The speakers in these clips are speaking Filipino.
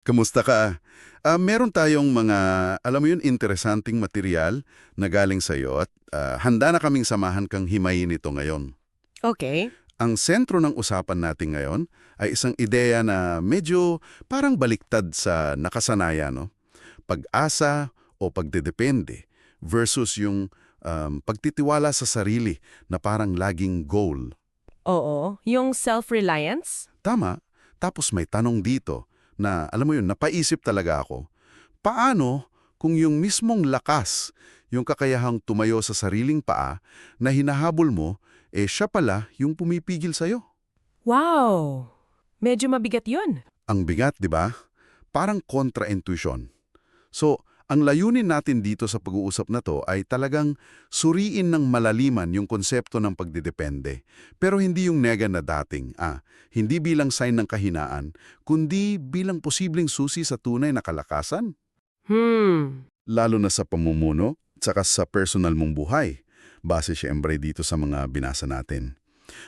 Kamusta ka? Ah, meron tayong mga, alam mo yun, interesanting material na galing sa iyo at ah, handa na kaming samahan kang himayin ito ngayon. Okay. Ang sentro ng usapan natin ngayon ay isang ideya na medyo parang baliktad sa nakasanayan, no? Pag-asa o pagdedepende versus yung um, pagtitiwala sa sarili na parang laging goal. Oo. Yung self-reliance? Tama. Tapos may tanong dito na, alam mo yun, napaisip talaga ako. Paano kung yung mismong lakas, yung kakayahang tumayo sa sariling paa na hinahabol mo, eh siya pala yung pumipigil sa'yo? Wow! Medyo mabigat yun. Ang bigat, di ba? Parang kontra-intuition. So, ang layunin natin dito sa pag-uusap na to ay talagang suriin ng malaliman yung konsepto ng pagdidepende. Pero hindi yung nega na dating, ah, hindi bilang sign ng kahinaan, kundi bilang posibleng susi sa tunay na kalakasan. Hmm. Lalo na sa pamumuno, tsaka sa personal mong buhay. Base siyempre dito sa mga binasa natin.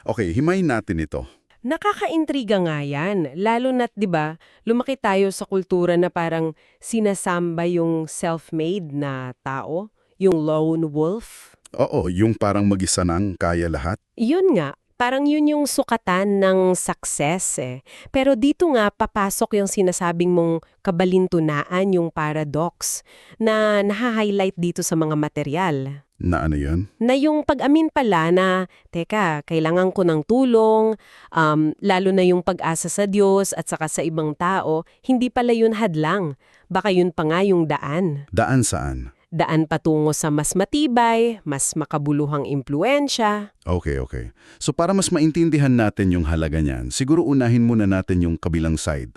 Okay, himayin natin ito. Nakakaintriga nga yan. Lalo na't, di ba, lumaki tayo sa kultura na parang sinasamba yung self-made na tao, yung lone wolf. Oo, yung parang mag-isa nang kaya lahat. Yun nga, parang yun yung sukatan ng success eh. Pero dito nga papasok yung sinasabing mong kabalintunaan, yung paradox, na naha-highlight dito sa mga material. Na ano yun? Na yung pag-amin pala na, teka, kailangan ko ng tulong, um, lalo na yung pag-asa sa Diyos at saka sa ibang tao, hindi pala yun hadlang. Baka yun pa nga yung daan. Daan saan? Daan patungo sa mas matibay, mas makabuluhang impluensya. Okay, okay. So para mas maintindihan natin yung halaga niyan, siguro unahin muna natin yung kabilang side.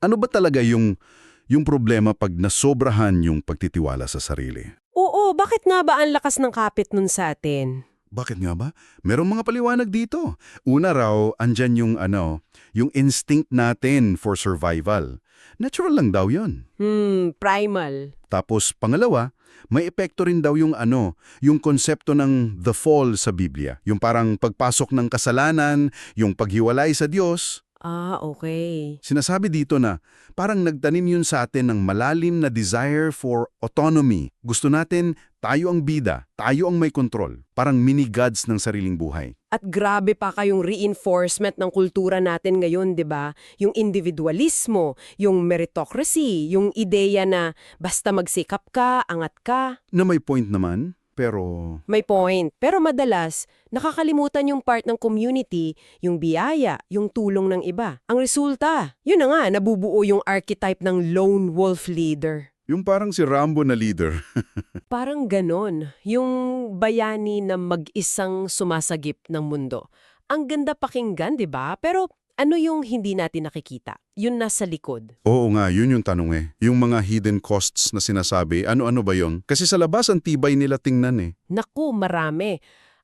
Ano ba talaga yung, yung problema pag nasobrahan yung pagtitiwala sa sarili? Oo, bakit nga ba ang lakas ng kapit nun sa atin? Bakit nga ba? Merong mga paliwanag dito. Una raw, andyan yung ano, yung instinct natin for survival. Natural lang daw yon. Hmm, primal. Tapos pangalawa, may epekto rin daw yung ano, yung konsepto ng the fall sa Biblia. Yung parang pagpasok ng kasalanan, yung paghiwalay sa Diyos. Ah, okay. Sinasabi dito na parang nagtanim yun sa atin ng malalim na desire for autonomy. Gusto natin tayo ang bida, tayo ang may kontrol. Parang mini-gods ng sariling buhay. At grabe pa kayong reinforcement ng kultura natin ngayon, 'di ba? Yung individualismo, yung meritocracy, yung ideya na basta magsikap ka, angat ka, Na may point naman, pero may point. Pero madalas, nakakalimutan yung part ng community, yung biyaya, yung tulong ng iba. Ang resulta, yun na nga, nabubuo yung archetype ng lone wolf leader. yung parang si Rambo na leader. Parang ganon, yung bayani na mag-isang sumasagip ng mundo. Ang ganda pakinggan, di ba? Pero ano yung hindi natin nakikita? Yun nasa likod. Oo nga, yun yung tanong eh. Yung mga hidden costs na sinasabi, ano-ano ba yon? Kasi sa labas ang tibay nila tingnan eh. Naku, marami.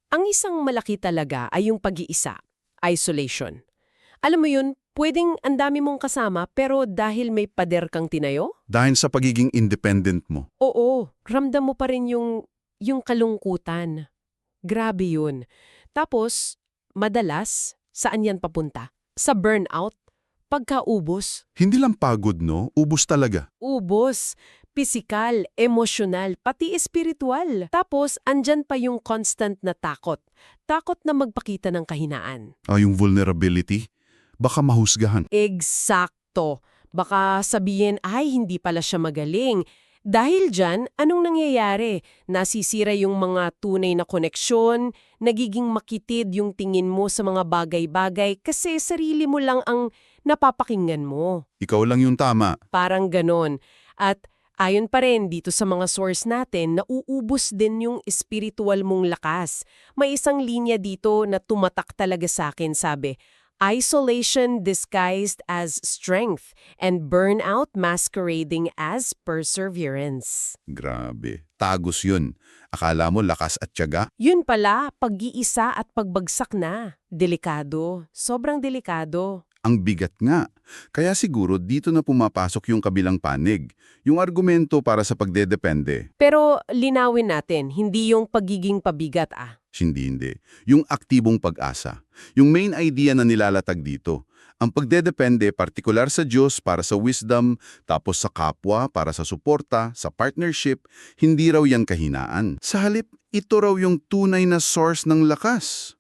Ang isang malaki talaga ay yung pag-iisa, isolation. Alam mo yun, pwedeng ang dami mong kasama pero dahil may pader kang tinayo? Dahil sa pagiging independent mo. Oo, ramdam mo pa rin yung, yung kalungkutan. Grabe yun. Tapos, madalas, saan yan papunta? Sa burnout? Pagkaubos? Hindi lang pagod no, ubos talaga. Ubos. Pisikal, emosyonal, pati espiritual. Tapos, andyan pa yung constant na takot. Takot na magpakita ng kahinaan. Ah, yung vulnerability, baka mahusgahan. Eksakto. Baka sabihin, ay, hindi pala siya magaling. Dahil dyan, anong nangyayari? Nasisira yung mga tunay na koneksyon, nagiging makitid yung tingin mo sa mga bagay-bagay kasi sarili mo lang ang napapakinggan mo. Ikaw lang yung tama. Parang ganon. At ayon pa rin dito sa mga source natin, nauubos din yung spiritual mong lakas. May isang linya dito na tumatak talaga sa akin, sabi, Isolation disguised as strength and burnout masquerading as perseverance. Grabe. Tagos yun. Akala mo lakas at tiyaga? Yun pala, pag-iisa at pagbagsak na. Delikado. Sobrang delikado. Ang bigat nga. Kaya siguro dito na pumapasok yung kabilang panig. Yung argumento para sa pagdedepende. Pero linawin natin, hindi yung pagiging pabigat ah. Hindi, hindi. Yung aktibong pag-asa. Yung main idea na nilalatag dito. Ang pagdedepende partikular sa Diyos para sa wisdom, tapos sa kapwa para sa suporta, sa partnership, hindi raw yan kahinaan. Sa halip, ito raw yung tunay na source ng lakas,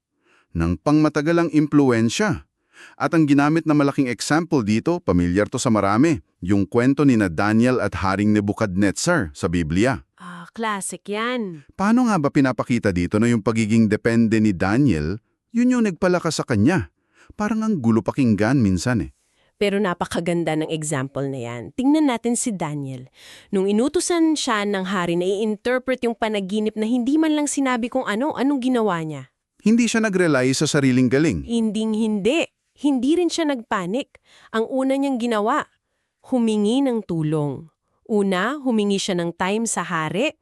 ng pangmatagalang impluensya. At ang ginamit na malaking example dito, pamilyar to sa marami, yung kwento ni na Daniel at Haring Nebuchadnezzar sa Biblia. Ah, classic yan. Paano nga ba pinapakita dito na yung pagiging depende ni Daniel, yun yung nagpalakas sa kanya? Parang ang gulo pakinggan minsan eh. Pero napakaganda ng example na yan. Tingnan natin si Daniel. Nung inutusan siya ng hari na i-interpret yung panaginip na hindi man lang sinabi kung ano, anong ginawa niya. Hindi siya nag-rely sa sariling galing. Hinding hindi. Hindi rin siya nagpanik. Ang una niyang ginawa, humingi ng tulong. Una, humingi siya ng time sa hari.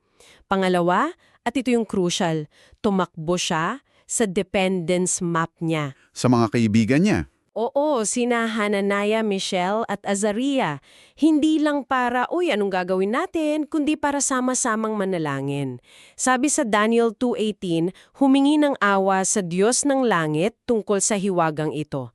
Pangalawa, at ito yung crucial, tumakbo siya sa dependence map niya. Sa mga kaibigan niya. Oo, sina Hananaya, Michelle at Azaria. Hindi lang para, uy, anong gagawin natin, kundi para sama-samang manalangin. Sabi sa Daniel 2.18, humingi ng awa sa Diyos ng langit tungkol sa hiwagang ito.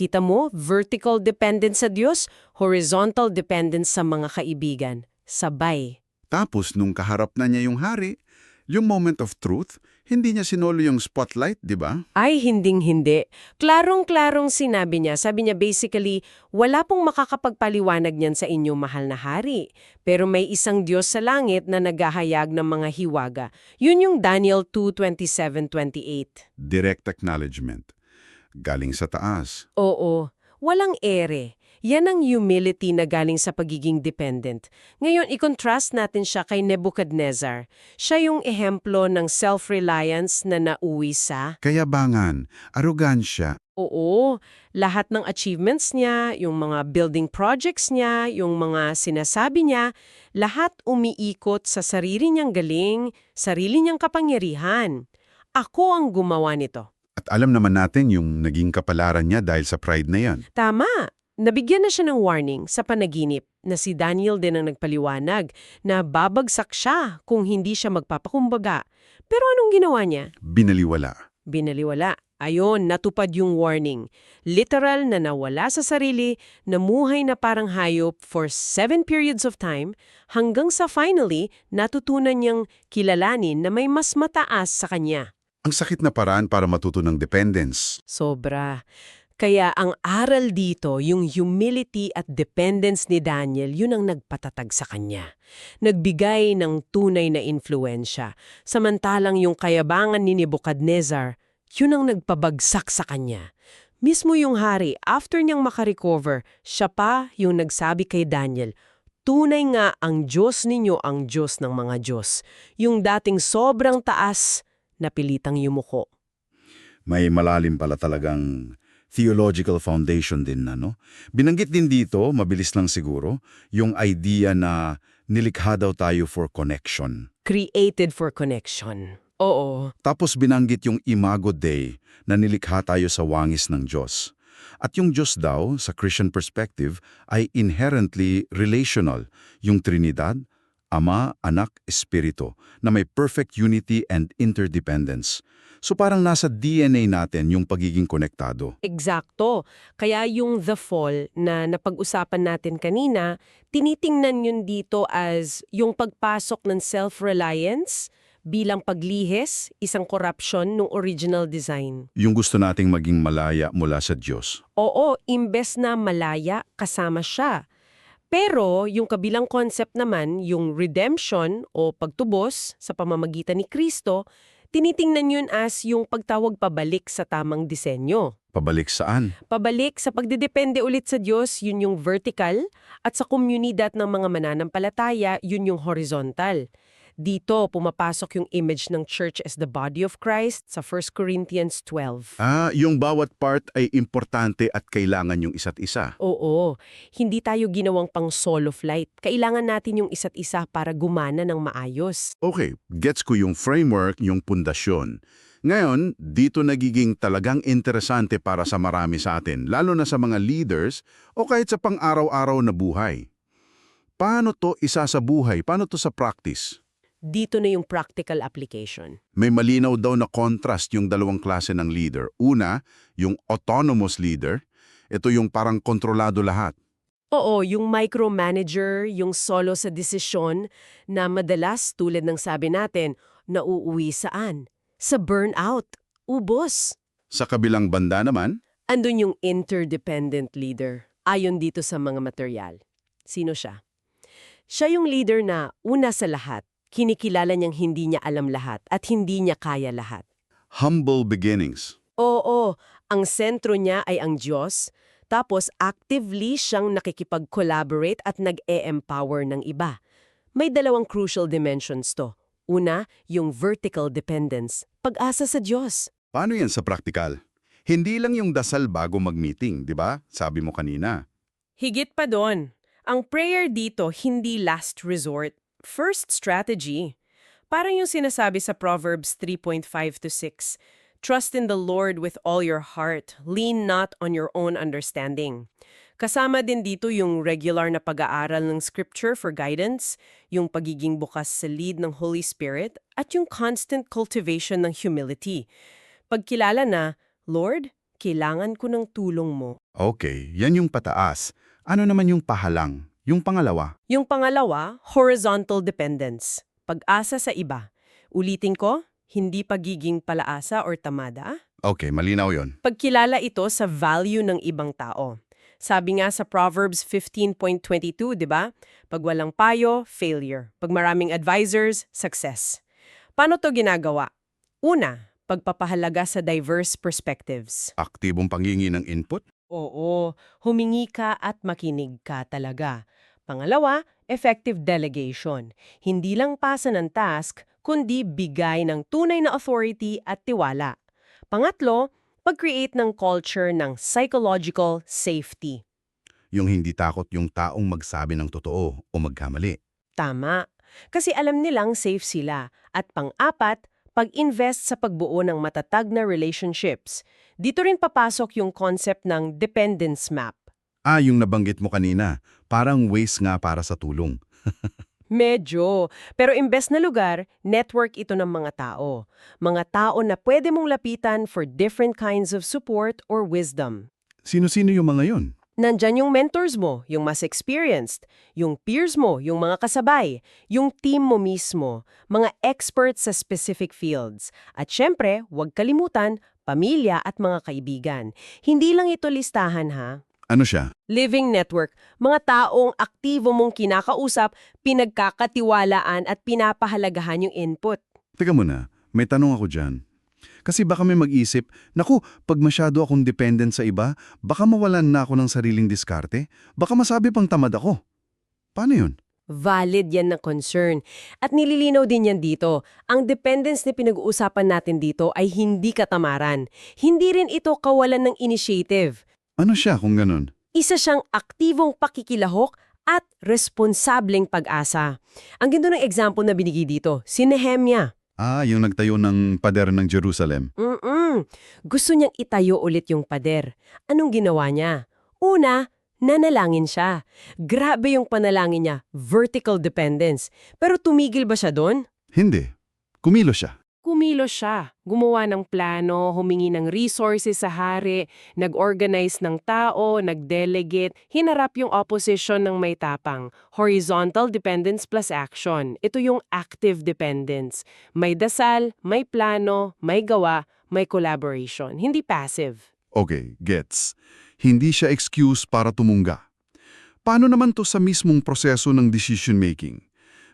Kita mo, vertical dependence sa Diyos, horizontal dependence sa mga kaibigan. Sabay. Tapos nung kaharap na niya yung hari, yung moment of truth, hindi niya sinolo yung spotlight, di ba? Ay, hinding-hindi. Klarong-klarong sinabi niya. Sabi niya basically, wala pong makakapagpaliwanag niyan sa inyong mahal na hari. Pero may isang Diyos sa langit na naghahayag ng mga hiwaga. Yun yung Daniel 2.27-28. Direct acknowledgement. Galing sa taas. Oo, walang ere. Yan ang humility na galing sa pagiging dependent. Ngayon, i-contrast natin siya kay Nebuchadnezzar. Siya yung ehemplo ng self-reliance na nauwi sa Kayabangan, arogansya, Oo, lahat ng achievements niya, yung mga building projects niya, yung mga sinasabi niya, lahat umiikot sa sarili niyang galing, sarili niyang kapangyarihan. Ako ang gumawa nito. At alam naman natin yung naging kapalaran niya dahil sa pride na yan. Tama. Nabigyan na siya ng warning sa panaginip na si Daniel din ang nagpaliwanag na babagsak siya kung hindi siya magpapakumbaga. Pero anong ginawa niya? Binaliwala. Binaliwala. Ayon, natupad yung warning. Literal na nawala sa sarili, namuhay na parang hayop for seven periods of time, hanggang sa finally, natutunan niyang kilalanin na may mas mataas sa kanya. Ang sakit na paraan para matuto ng dependence. Sobra. Kaya ang aral dito, yung humility at dependence ni Daniel, yun ang nagpatatag sa kanya. Nagbigay ng tunay na influensya. Samantalang yung kayabangan ni Nebuchadnezzar, yun ang nagpabagsak sa kanya. Mismo yung hari, after niyang makarecover, siya pa yung nagsabi kay Daniel, Tunay nga ang Diyos ninyo ang Diyos ng mga Diyos. Yung dating sobrang taas, napilitang yumuko. May malalim pala talagang theological foundation din na, no? Binanggit din dito, mabilis lang siguro, yung idea na nilikha daw tayo for connection. Created for connection. Oo. Tapos binanggit yung Imago Dei na nilikha tayo sa wangis ng Diyos. At yung Diyos daw, sa Christian perspective, ay inherently relational. Yung Trinidad, Ama, Anak, Espiritu, na may perfect unity and interdependence. So parang nasa DNA natin yung pagiging konektado. Eksakto. Kaya yung the fall na napag-usapan natin kanina, tinitingnan yun dito as yung pagpasok ng self-reliance bilang paglihis, isang corruption ng original design. Yung gusto nating maging malaya mula sa Diyos. Oo, imbes na malaya, kasama siya. Pero yung kabilang concept naman, yung redemption o pagtubos sa pamamagitan ni Kristo, tinitingnan yun as yung pagtawag pabalik sa tamang disenyo. Pabalik saan? Pabalik sa pagdidepende ulit sa Diyos, yun yung vertical, at sa komunidad ng mga mananampalataya, yun yung horizontal. Dito, pumapasok yung image ng church as the body of Christ sa 1 Corinthians 12. Ah, yung bawat part ay importante at kailangan yung isa't isa. Oo, hindi tayo ginawang pang solo flight. Kailangan natin yung isa't isa para gumana ng maayos. Okay, gets ko yung framework, yung pundasyon. Ngayon, dito nagiging talagang interesante para sa marami sa atin, lalo na sa mga leaders o kahit sa pang-araw-araw na buhay. Paano to isa sa buhay? Paano to sa practice? Dito na yung practical application. May malinaw daw na contrast yung dalawang klase ng leader. Una, yung autonomous leader, Ito yung parang kontrolado lahat. Oo, yung micromanager, yung solo sa desisyon na madalas tulad ng sabi natin, nauuwi saan? Sa burnout, ubos. Sa kabilang banda naman, Andun yung interdependent leader, ayon dito sa mga material. Sino siya? Siya yung leader na una sa lahat, kinikilala niyang hindi niya alam lahat at hindi niya kaya lahat. humble beginnings. Oo, ang sentro niya ay ang Diyos, tapos actively siyang nakikipag-collaborate at nag-e-empower ng iba. May dalawang crucial dimensions to. Una, yung vertical dependence, pag-asa sa Diyos. Paano yan sa praktikal? Hindi lang yung dasal bago mag-meeting, di ba? Sabi mo kanina. Higit pa doon, ang prayer dito hindi last resort, first strategy. Parang yung sinasabi sa Proverbs 3.5 to 6, Trust in the Lord with all your heart, lean not on your own understanding. Kasama din dito yung regular na pag-aaral ng scripture for guidance, yung pagiging bukas sa lead ng Holy Spirit, at yung constant cultivation ng humility. Pagkilala na, Lord, kailangan ko ng tulong mo. Okay, yan yung pataas. Ano naman yung pahalang? Yung pangalawa? Yung pangalawa, horizontal dependence. Pag-asa sa iba. Ulitin ko, hindi pagiging palaasa or tamada. Okay, malinaw yon. Pagkilala ito sa value ng ibang tao. Sabi nga sa Proverbs 15.22, di ba? Pag walang payo, failure. Pag maraming advisors, success. Paano to ginagawa? Una, pagpapahalaga sa diverse perspectives. Aktibong pangingi ng input? Oo, humingi ka at makinig ka talaga. Pangalawa, effective delegation. Hindi lang pasa ng task, kundi bigay ng tunay na authority at tiwala. Pangatlo, pag-create ng culture ng psychological safety. Yung hindi takot yung taong magsabi ng totoo o magkamali. Tama. Kasi alam nilang safe sila. At pang-apat, pag-invest sa pagbuo ng matatag na relationships. Dito rin papasok yung concept ng dependence map. Ah, yung nabanggit mo kanina. Parang ways nga para sa tulong. Medyo. Pero imbes na lugar, network ito ng mga tao. Mga tao na pwede mong lapitan for different kinds of support or wisdom. Sino-sino yung mga yon? Nandyan yung mentors mo, yung mas experienced, yung peers mo, yung mga kasabay, yung team mo mismo, mga experts sa specific fields. At syempre, huwag kalimutan, pamilya at mga kaibigan. Hindi lang ito listahan ha. Ano siya? Living network, mga taong aktibo mong kinakausap, pinagkakatiwalaan at pinapahalagahan yung input. Teka muna, may tanong ako dyan. Kasi baka may mag-isip, naku, pag masyado akong dependent sa iba, baka mawalan na ako ng sariling diskarte, baka masabi pang tamad ako. Paano yun? Valid yan na concern. At nililinaw din yan dito. Ang dependence na pinag-uusapan natin dito ay hindi katamaran. Hindi rin ito kawalan ng initiative. Ano siya kung ganun? Isa siyang aktibong pakikilahok at responsableng pag-asa. Ang ganda ng example na binigay dito, si Nehemia. Ah, yung nagtayo ng pader ng Jerusalem. Mm-mm. Gusto niyang itayo ulit yung pader. Anong ginawa niya? Una, nanalangin siya. Grabe yung panalangin niya, vertical dependence. Pero tumigil ba siya doon? Hindi. Kumilo siya. Kumilos siya. Gumawa ng plano, humingi ng resources sa hari, nag-organize ng tao, nag-delegate, hinarap yung opposition ng may tapang. Horizontal dependence plus action. Ito yung active dependence. May dasal, may plano, may gawa, may collaboration. Hindi passive. Okay, gets. Hindi siya excuse para tumunga. Paano naman to sa mismong proseso ng decision-making?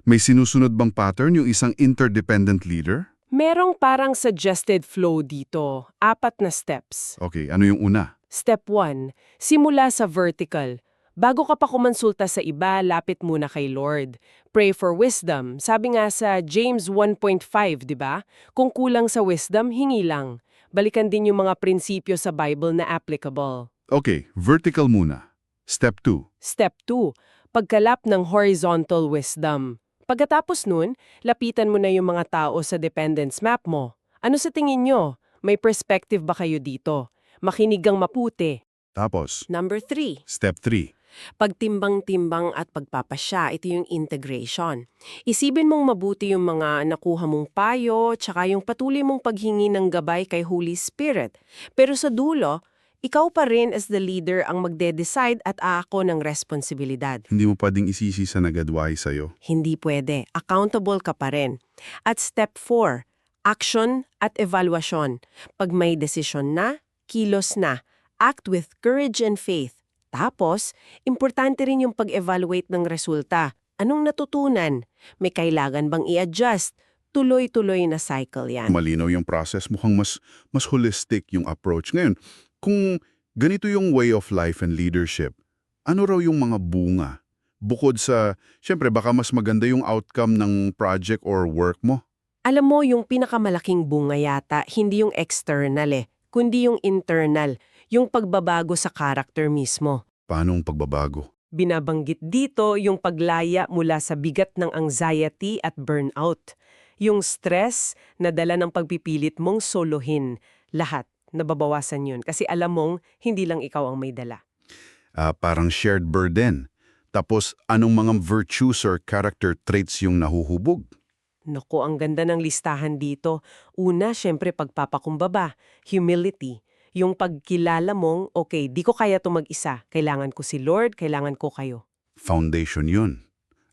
May sinusunod bang pattern yung isang interdependent leader? Merong parang suggested flow dito. Apat na steps. Okay, ano yung una? Step 1. Simula sa vertical. Bago ka pa kumonsulta sa iba, lapit muna kay Lord. Pray for wisdom. Sabi nga sa James 1.5, di ba? Kung kulang sa wisdom, hingi lang. Balikan din yung mga prinsipyo sa Bible na applicable. Okay, vertical muna. Step 2. Step 2. Pagkalap ng horizontal wisdom. Pagkatapos nun, lapitan mo na yung mga tao sa dependence map mo. Ano sa tingin nyo? May perspective ba kayo dito? Makinig ang maputi. Tapos, Number 3. step 3. Pagtimbang-timbang at pagpapasya, ito yung integration. Isipin mong mabuti yung mga nakuha mong payo, tsaka yung patuloy mong paghingi ng gabay kay Holy Spirit. Pero sa dulo, ikaw pa rin as the leader ang magde-decide at aako ng responsibilidad. Hindi mo pwedeng isisi sa nagadway sa'yo. Hindi pwede. Accountable ka pa rin. At step 4, action at evaluation. Pag may desisyon na, kilos na. Act with courage and faith. Tapos, importante rin yung pag-evaluate ng resulta. Anong natutunan? May kailangan bang i-adjust? Tuloy-tuloy na cycle yan. Malinaw yung process, mukhang mas, mas holistic yung approach. Ngayon, kung ganito yung way of life and leadership, ano raw yung mga bunga? Bukod sa, syempre baka mas maganda yung outcome ng project or work mo. Alam mo, yung pinakamalaking bunga yata, hindi yung external eh, kundi yung internal, yung pagbabago sa character mismo. Paanong pagbabago? Binabanggit dito yung paglaya mula sa bigat ng anxiety at burnout. Yung stress na dala ng pagpipilit mong solohin. Lahat, nababawasan yun. Kasi alam mong hindi lang ikaw ang may dala. Ah, parang shared burden. Tapos, anong mga virtues or character traits yung nahuhubog? Naku, ang ganda ng listahan dito. Una, syempre pagpapakumbaba, humility. Yung pagkilala mong, okay, di ko kaya to mag-isa. Kailangan ko si Lord, kailangan ko kayo. Foundation yun.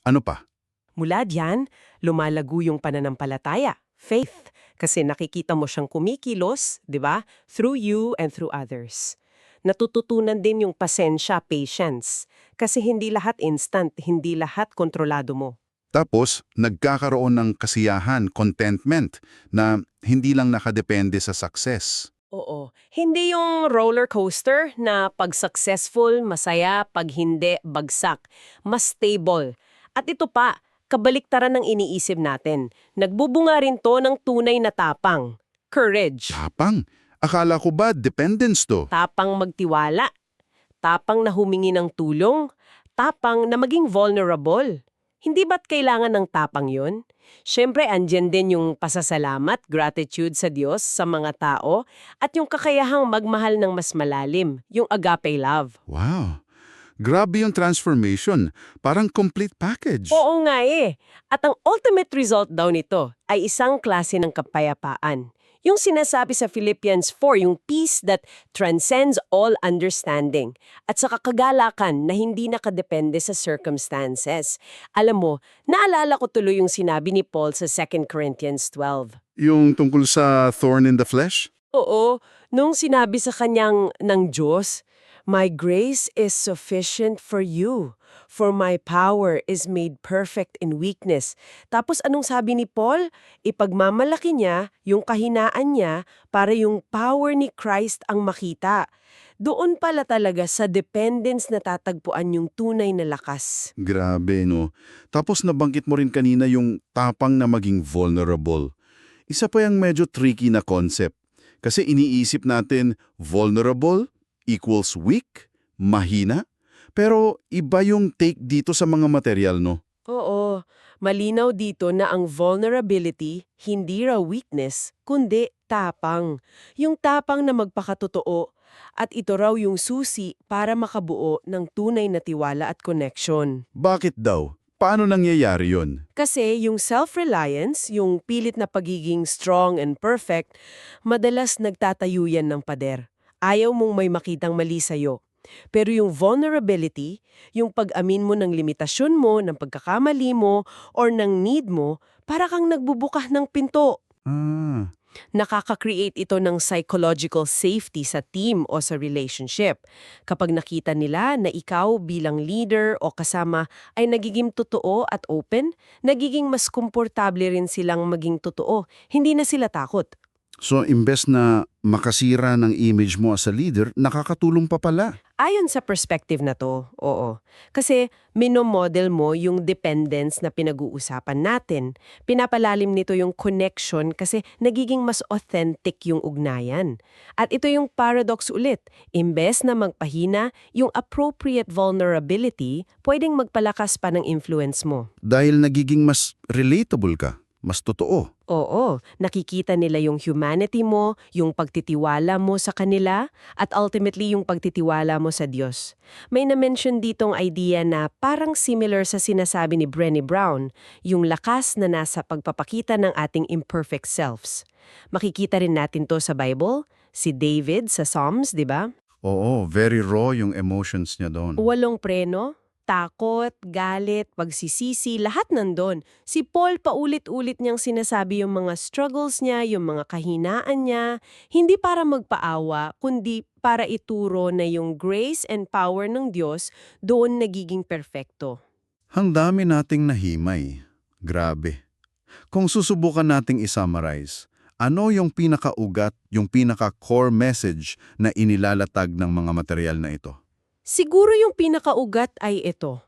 Ano pa? Mula diyan, lumalago yung pananampalataya, faith, kasi nakikita mo siyang kumikilos, di ba? Through you and through others. Natututunan din yung pasensya, patience, kasi hindi lahat instant, hindi lahat kontrolado mo. Tapos, nagkakaroon ng kasiyahan, contentment, na hindi lang nakadepende sa success. Oo. Hindi yung roller coaster na pag successful, masaya, pag hindi, bagsak. Mas stable. At ito pa, kabaliktaran ng iniisip natin. Nagbubunga rin to ng tunay na tapang. Courage. Tapang. Akala ko ba dependence to? Tapang magtiwala. Tapang na humingi ng tulong. Tapang na maging vulnerable. Hindi ba't kailangan ng tapang yun? Siyempre, andyan din yung pasasalamat, gratitude sa Diyos, sa mga tao, at yung kakayahang magmahal ng mas malalim, yung agape love. Wow. Grabe yung transformation. Parang complete package. Oo nga eh. At ang ultimate result daw nito ay isang klase ng kapayapaan. Yung sinasabi sa Philippians 4, yung peace that transcends all understanding. At sa kakagalakan na hindi nakadepende sa circumstances. Alam mo, naalala ko tuloy yung sinabi ni Paul sa 2 Corinthians 12. Yung tungkol sa thorn in the flesh? Oo, nung sinabi sa kanyang ng Diyos, My grace is sufficient for you, for my power is made perfect in weakness. Tapos anong sabi ni Paul? Ipagmamalaki niya yung kahinaan niya para yung power ni Christ ang makita. Doon pala talaga sa dependence na tatagpuan yung tunay na lakas. Grabe, no? Tapos nabanggit mo rin kanina yung tapang na maging vulnerable. Isa pa yung medyo tricky na concept. Kasi iniisip natin vulnerable equals weak, mahina. Pero iba yung take dito sa mga material, no? Oo, malinaw dito na ang vulnerability hindi raw weakness, kundi tapang. Yung tapang na magpakatotoo at ito raw yung susi para makabuo ng tunay na tiwala at connection. Bakit daw? Paano nangyayari yun? Kasi yung self-reliance, yung pilit na pagiging strong and perfect, madalas nagtatayo yan ng pader. Ayaw mong may makitang mali sa'yo. Pero yung vulnerability, yung pag-amin mo ng limitasyon mo, ng pagkakamali mo, or ng need mo, para kang nagbubukah ng pinto. Ah, Nakaka-create ito ng psychological safety sa team o sa relationship. Kapag nakita nila na ikaw bilang leader o kasama ay nagiging totoo at open, nagiging mas komportable rin silang maging totoo. Hindi na sila takot. So imbes na makasira ng image mo as a leader, nakakatulong pa pala. Ayon sa perspective na to, oo. Kasi minomodel mo yung dependence na pinag-uusapan natin. Pinapalalim nito yung connection kasi nagiging mas authentic yung ugnayan. At ito yung paradox ulit. Imbes na magpahina, yung appropriate vulnerability pwedeng magpalakas pa ng influence mo. Dahil nagiging mas relatable ka, mas totoo. Oo, nakikita nila yung humanity mo, yung pagtitiwala mo sa kanila, at ultimately yung pagtitiwala mo sa Diyos. May na-mention ditong idea na parang similar sa sinasabi ni Brené Brown, yung lakas na nasa pagpapakita ng ating imperfect selves. Makikita rin natin to sa Bible, si David sa Psalms, di ba? Oo, very raw yung emotions niya doon. Walong preno, takot, galit, pagsisisi, lahat nandun. Si Paul paulit-ulit niyang sinasabi yung mga struggles niya, yung mga kahinaan niya, hindi para magpaawa, kundi para ituro na yung grace and power ng Diyos doon nagiging perfecto. Ang dami nating nahimay. Grabe. Kung susubukan nating isummarize, ano yung pinakaugat, yung pinaka-core message na inilalatag ng mga material na ito? Siguro yung pinakaugat ay ito.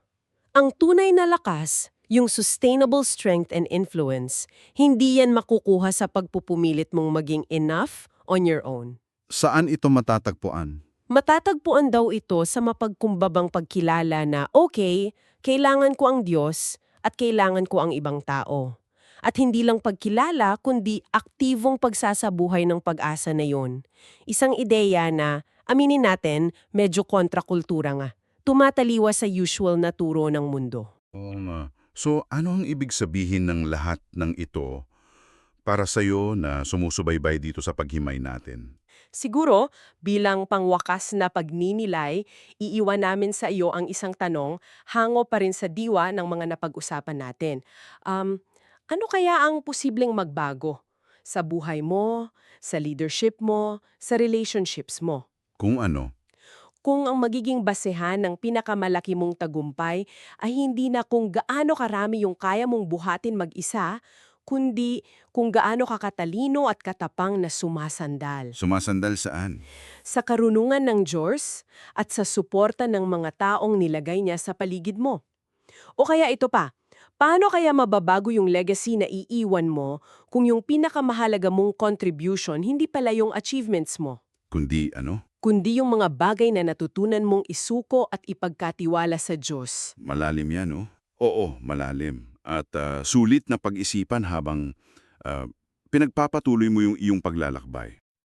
Ang tunay na lakas, yung sustainable strength and influence, hindi yan makukuha sa pagpupumilit mong maging enough on your own. Saan ito matatagpuan? Matatagpuan daw ito sa mapagkumbabang pagkilala na, okay, kailangan ko ang Diyos at kailangan ko ang ibang tao. At hindi lang pagkilala, kundi aktibong pagsasabuhay ng pag-asa na yon. Isang ideya na, aminin natin, medyo kontrakultura nga. Tumataliwa sa usual na turo ng mundo. Oo nga. So, ano ang ibig sabihin ng lahat ng ito para sa'yo na sumusubaybay dito sa paghimay natin? Siguro, bilang pangwakas na pagninilay, iiwan namin sa iyo ang isang tanong, hango pa rin sa diwa ng mga napag-usapan natin. Um, ano kaya ang posibleng magbago? Sa buhay mo, sa leadership mo, sa relationships mo? Kung ano? Kung ang magiging basehan ng pinakamalaki mong tagumpay ay hindi na kung gaano karami yung kaya mong buhatin mag-isa, kundi kung gaano ka katalino at katapang na sumasandal Sumasandal saan? sa karunungan ng Diyos at sa suporta ng mga taong nilagay niya sa paligid mo. O kaya ito pa, paano kaya mababago yung legacy na iiwan mo kung yung pinakamahalaga mong contribution hindi pala yung achievements mo, Kundi ano? Kundi yung mga bagay na natutunan mong isuko at ipagkatiwala sa Diyos. Malalim yan, no? Oo, malalim. At ah, sulit na pag-isipan habang ah, pinagpapatuloy mo yung iyong paglalakbay.